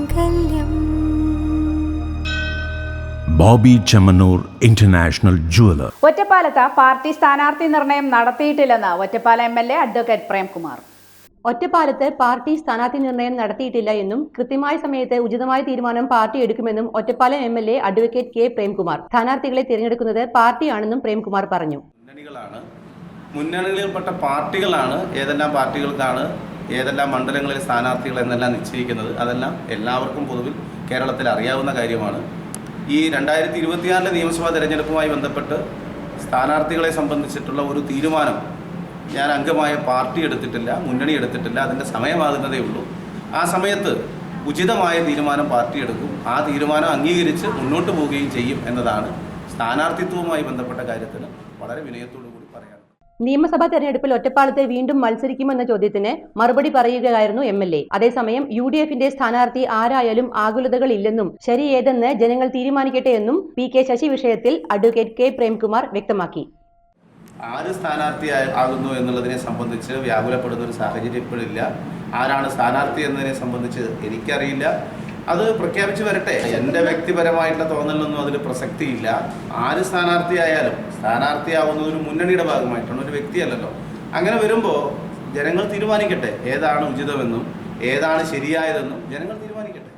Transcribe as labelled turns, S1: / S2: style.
S1: മാംഗല്യം. Boby Chemmanur international jeweller.
S2: ഒറ്റപ്പാലത്ത് party സ്ഥാനാർത്ഥി നിർണയം നടത്തിയിട്ടില്ലെന്ന് Ottapala M L A advocate Premkumar.
S3: ഒറ്റപ്പാലത്ത് പാർട്ടി സ്ഥാനാർത്ഥി നിർണയം നടത്തിയിട്ടില്ല എന്നും കൃത്യമായ സമയത്ത് ഉചിതമായ തീരുമാനം പാർട്ടി എടുക്കുമെന്നും Ottapalam M L A advocate K Premkumar സ്ഥാനാർത്ഥികളെ തിരഞ്ഞെടുക്കുന്നത് പാർട്ടിയാണെന്നും പ്രേംകുമാർ പറഞ്ഞു.
S4: മുന്നണികളിൽപ്പെട്ട പാർട്ടികളാണ് ഏതെല്ലാം പാർട്ടികൾക്കാണ് ഏതെല്ലാം മണ്ഡലങ്ങളിൽ സ്ഥാനാർത്ഥികൾ എന്നെല്ലാം നിശ്ചയിക്കുന്നത് അതെല്ലാം എല്ലാവർക്കും പൊതുവിൽ കേരളത്തിൽ അറിയാവുന്ന കാര്യമാണ്. ഈ രണ്ടായിരത്തി ഇരുപത്തിയാറിലെ നിയമസഭാ തെരഞ്ഞെടുപ്പുമായി ബന്ധപ്പെട്ട് സ്ഥാനാർത്ഥികളെ സംബന്ധിച്ചിട്ടുള്ള ഒരു തീരുമാനം ഞാൻ അംഗമായ പാർട്ടി എടുത്തിട്ടില്ല മുന്നണി എടുത്തിട്ടില്ല അതിന്റെ സമയമാകുന്നതേ ഉള്ളൂ. ആ സമയത്ത് ഉചിതമായ തീരുമാനം പാർട്ടി എടുക്കും. ആ തീരുമാനം അംഗീകരിച്ച് മുന്നോട്ട് പോവുകയും ചെയ്യും എന്നതാണ് സ്ഥാനാർത്ഥിത്വവുമായി ബന്ധപ്പെട്ട കാര്യത്തിന് വളരെ വിനയത്തോടു കൂടി പറയാം
S3: നിയമസഭാ തെരഞ്ഞെടുപ്പിൽ ഒറ്റപ്പാലത്ത് വീണ്ടും മത്സരിക്കുമെന്ന ചോദ്യത്തിന് മറുപടി പറയുകയായിരുന്നു എം എൽ എ. അതേസമയം യു ഡി എഫിന്റെ സ്ഥാനാർത്ഥി ആരായാലും ആകുലതകൾ ഇല്ലെന്നും ശരി ഏതെന്ന് ജനങ്ങൾ തീരുമാനിക്കട്ടെ എന്നും പി കെ ശശി വിഷയത്തിൽ അഡ്വക്കേറ്റ് കെ പ്രേംകുമാർ വ്യക്തമാക്കി.
S4: ആര് സ്ഥാനാർത്ഥി ആകുന്നു എന്നുള്ളതിനെ സംബന്ധിച്ച് വ്യാകുലപ്പെടുന്ന ഒരു സാഹചര്യം ഇപ്പോഴില്ല. ആരാണ് സ്ഥാനാർത്ഥി എന്നതിനെ സംബന്ധിച്ച് എനിക്കറിയില്ല. അത് പ്രഖ്യാപിച്ചു വരട്ടെ. എന്റെ വ്യക്തിപരമായിട്ടുള്ള തോന്നലൊന്നും അതിൽ പ്രസക്തിയില്ല. ആര് സ്ഥാനാർത്ഥിയായാലും സ്ഥാനാർത്ഥിയാവുന്നത് ഒരു മുന്നണിയുടെ ഭാഗമായിട്ടാണ് ഒരു വ്യക്തിയല്ലല്ലോ. അങ്ങനെ വരുമ്പോൾ ജനങ്ങൾ തീരുമാനിക്കട്ടെ. ഏതാണ് ഉചിതമെന്നും ഏതാണ് ശരിയായതെന്നും ജനങ്ങൾ തീരുമാനിക്കട്ടെ.